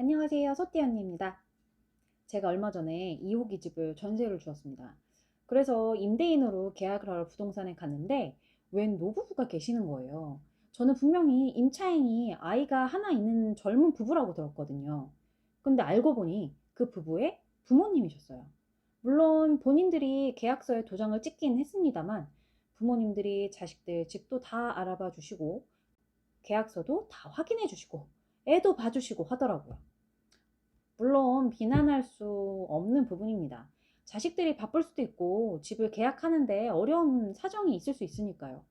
안녕하세요. 소띠 언니입니다. 제가 얼마 전에 2호기 집을 전세를 주었습니다. 그래서 임대인으로 계약을 하러 부동산에 갔는데 웬 노부부가 계시는 거예요. 저는 분명히 임차인이 아이가 하나 있는 젊은 부부라고 들었거든요. 근데 알고 보니 그 부부의 부모님이셨어요. 물론 본인들이 계약서에 도장을 찍긴 했습니다만 부모님들이 자식들 집도 다 알아봐 주시고 계약서도 다 확인해 주시고 애도 봐주시고 하더라고요. 물론 비난할 수 없는 부분입니다. 자식들이 바쁠 수도 있고 집을 계약하는데 어려운 사정이 있을 수 있으니까요.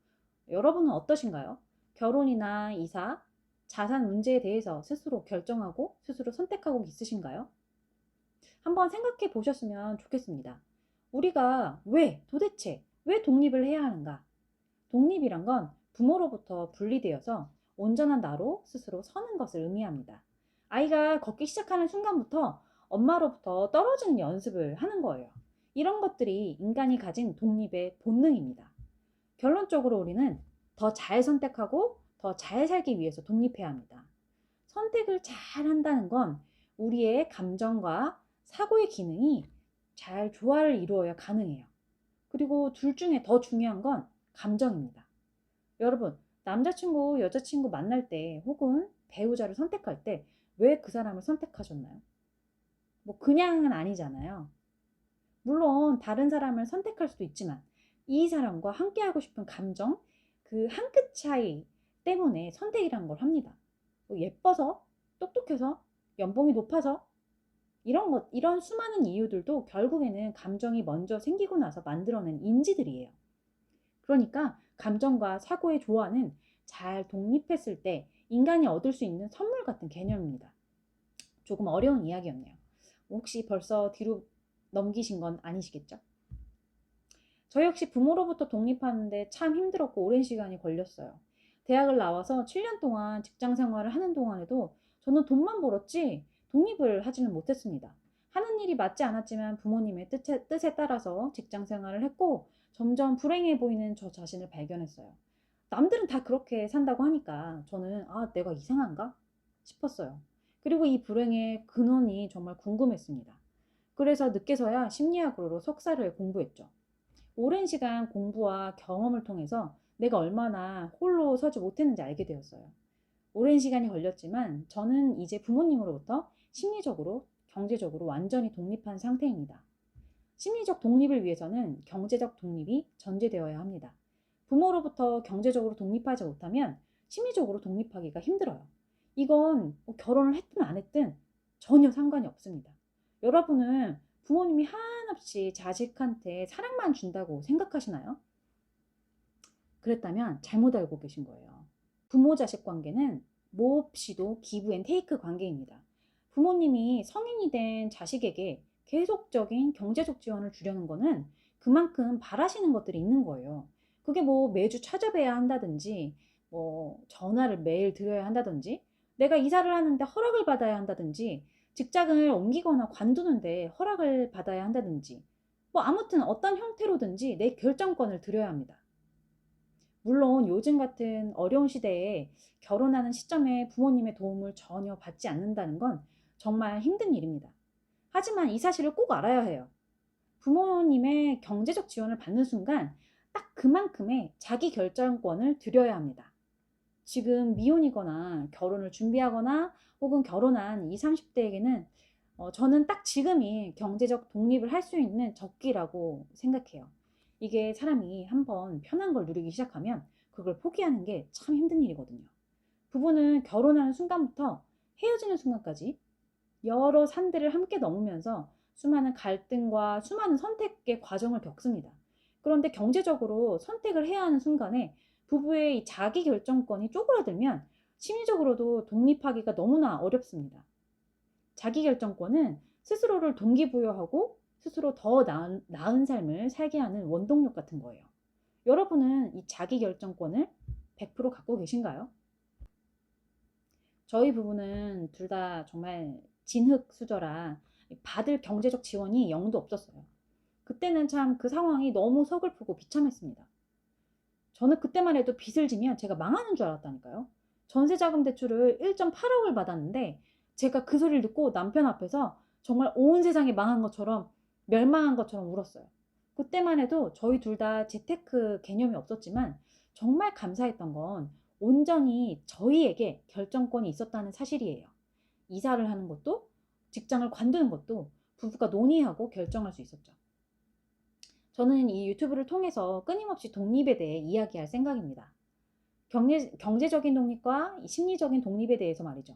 여러분은 어떠신가요? 결혼이나 이사, 자산 문제에 대해서 스스로 결정하고 스스로 선택하고 있으신가요? 한번 생각해 보셨으면 좋겠습니다. 우리가 왜, 도대체, 왜 독립을 해야 하는가? 독립이란 건 부모로부터 분리되어서 온전한 나로 스스로 서는 것을 의미합니다. 아이가 걷기 시작하는 순간부터 엄마로부터 떨어지는 연습을 하는 거예요. 이런 것들이 인간이 가진 독립의 본능입니다. 결론적으로 우리는 더 잘 선택하고 더 잘 살기 위해서 독립해야 합니다. 선택을 잘 한다는 건 우리의 감정과 사고의 기능이 잘 조화를 이루어야 가능해요. 그리고 둘 중에 더 중요한 건 감정입니다. 여러분, 남자친구, 여자친구 만날 때 혹은 배우자를 선택할 때 왜 그 사람을 선택하셨나요? 뭐 그냥은 아니잖아요. 물론 다른 사람을 선택할 수도 있지만 이 사람과 함께하고 싶은 감정, 그 한 끗 차이 때문에 선택이란 걸 합니다. 뭐 예뻐서, 똑똑해서, 연봉이 높아서 이런 것, 이런 수많은 이유들도 결국에는 감정이 먼저 생기고 나서 만들어낸 인지들이에요. 그러니까 감정과 사고의 조화는 잘 독립했을 때 인간이 얻을 수 있는 선물 같은 개념입니다. 조금 어려운 이야기였네요. 혹시 벌써 뒤로 넘기신 건 아니시겠죠? 저 역시 부모로부터 독립하는데 참 힘들었고 오랜 시간이 걸렸어요. 대학을 나와서 7년 동안 직장 생활을 하는 동안에도 저는 돈만 벌었지 독립을 하지는 못했습니다. 하는 일이 맞지 않았지만 부모님의 뜻에, 뜻에 따라서 직장 생활을 했고 점점 불행해 보이는 저 자신을 발견했어요. 남들은 다 그렇게 산다고 하니까 저는 아, 내가 이상한가? 싶었어요. 그리고 이 불행의 근원이 정말 궁금했습니다. 그래서 늦게서야 심리학으로 석사를 공부했죠. 오랜 시간 공부와 경험을 통해서 내가 얼마나 홀로 서지 못했는지 알게 되었어요. 오랜 시간이 걸렸지만 저는 이제 부모님으로부터 심리적으로, 경제적으로 완전히 독립한 상태입니다. 심리적 독립을 위해서는 경제적 독립이 전제되어야 합니다. 부모로부터 경제적으로 독립하지 못하면 심리적으로 독립하기가 힘들어요. 이건 뭐 결혼을 했든 안 했든 전혀 상관이 없습니다. 여러분은 부모님이 한없이 자식한테 사랑만 준다고 생각하시나요? 그랬다면 잘못 알고 계신 거예요. 부모 자식 관계는 몹시도 기브 앤 테이크 관계입니다. 부모님이 성인이 된 자식에게 계속적인 경제적 지원을 주려는 거는 그만큼 바라시는 것들이 있는 거예요. 그게 뭐 매주 찾아뵈야 한다든지, 뭐 전화를 매일 드려야 한다든지, 내가 이사를 하는데 허락을 받아야 한다든지, 직장을 옮기거나 관두는데 허락을 받아야 한다든지, 뭐 아무튼 어떤 형태로든지 내 결정권을 드려야 합니다. 물론 요즘 같은 어려운 시대에 결혼하는 시점에 부모님의 도움을 전혀 받지 않는다는 건 정말 힘든 일입니다. 하지만 이 사실을 꼭 알아야 해요. 부모님의 경제적 지원을 받는 순간 딱 그만큼의 자기 결정권을 드려야 합니다. 지금 미혼이거나 결혼을 준비하거나 혹은 결혼한 20, 30대에게는 어, 저는 딱 지금이 경제적 독립을 할 수 있는 적기라고 생각해요. 이게 사람이 한번 편한 걸 누리기 시작하면 그걸 포기하는 게 참 힘든 일이거든요. 부부는 결혼하는 순간부터 헤어지는 순간까지 여러 산들을 함께 넘으면서 수많은 갈등과 수많은 선택의 과정을 겪습니다. 그런데 경제적으로 선택을 해야 하는 순간에 부부의 자기 결정권이 쪼그라들면 심리적으로도 독립하기가 너무나 어렵습니다. 자기 결정권은 스스로를 동기부여하고 스스로 더 나은, 나은 삶을 살게 하는 원동력 같은 거예요. 여러분은 이 자기 결정권을 100% 갖고 계신가요? 저희 부부는 둘 다 정말 진흙 수저라 받을 경제적 지원이 영도 없었어요. 그때는 참 그 상황이 너무 서글프고 비참했습니다. 저는 그때만 해도 빚을 지면 제가 망하는 줄 알았다니까요. 전세자금 대출을 1.8억을 받았는데 제가 그 소리를 듣고 남편 앞에서 정말 온 세상이 망한 것처럼 멸망한 것처럼 울었어요. 그때만 해도 저희 둘 다 재테크 개념이 없었지만 정말 감사했던 건 온전히 저희에게 결정권이 있었다는 사실이에요. 이사를 하는 것도 직장을 관두는 것도 부부가 논의하고 결정할 수 있었죠. 저는 이 유튜브를 통해서 끊임없이 독립에 대해 이야기할 생각입니다. 경제, 경제적인 독립과 심리적인 독립에 대해서 말이죠.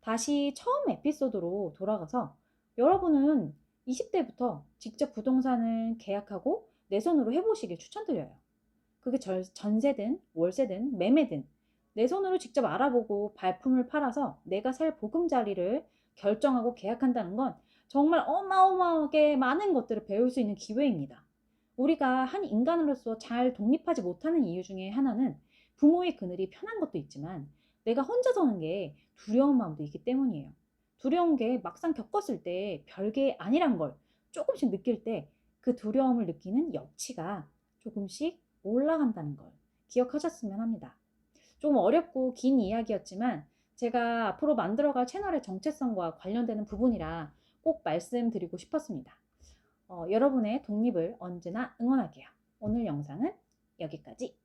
다시 처음 에피소드로 돌아가서 여러분은 20대부터 직접 부동산을 계약하고 내 손으로 해보시길 추천드려요. 그게 전세든 월세든 매매든 내 손으로 직접 알아보고 발품을 팔아서 내가 살 보금자리를 결정하고 계약한다는 건 정말 어마어마하게 많은 것들을 배울 수 있는 기회입니다. 우리가 한 인간으로서 잘 독립하지 못하는 이유 중에 하나는 부모의 그늘이 편한 것도 있지만 내가 혼자 서는 게 두려운 마음도 있기 때문이에요. 두려운 게 막상 겪었을 때 별게 아니란 걸 조금씩 느낄 때 그 두려움을 느끼는 역치가 조금씩 올라간다는 걸 기억하셨으면 합니다. 좀 어렵고 긴 이야기였지만 제가 앞으로 만들어갈 채널의 정체성과 관련되는 부분이라 꼭 말씀드리고 싶었습니다. 어, 여러분의 독립을 언제나 응원할게요. 오늘 영상은 여기까지.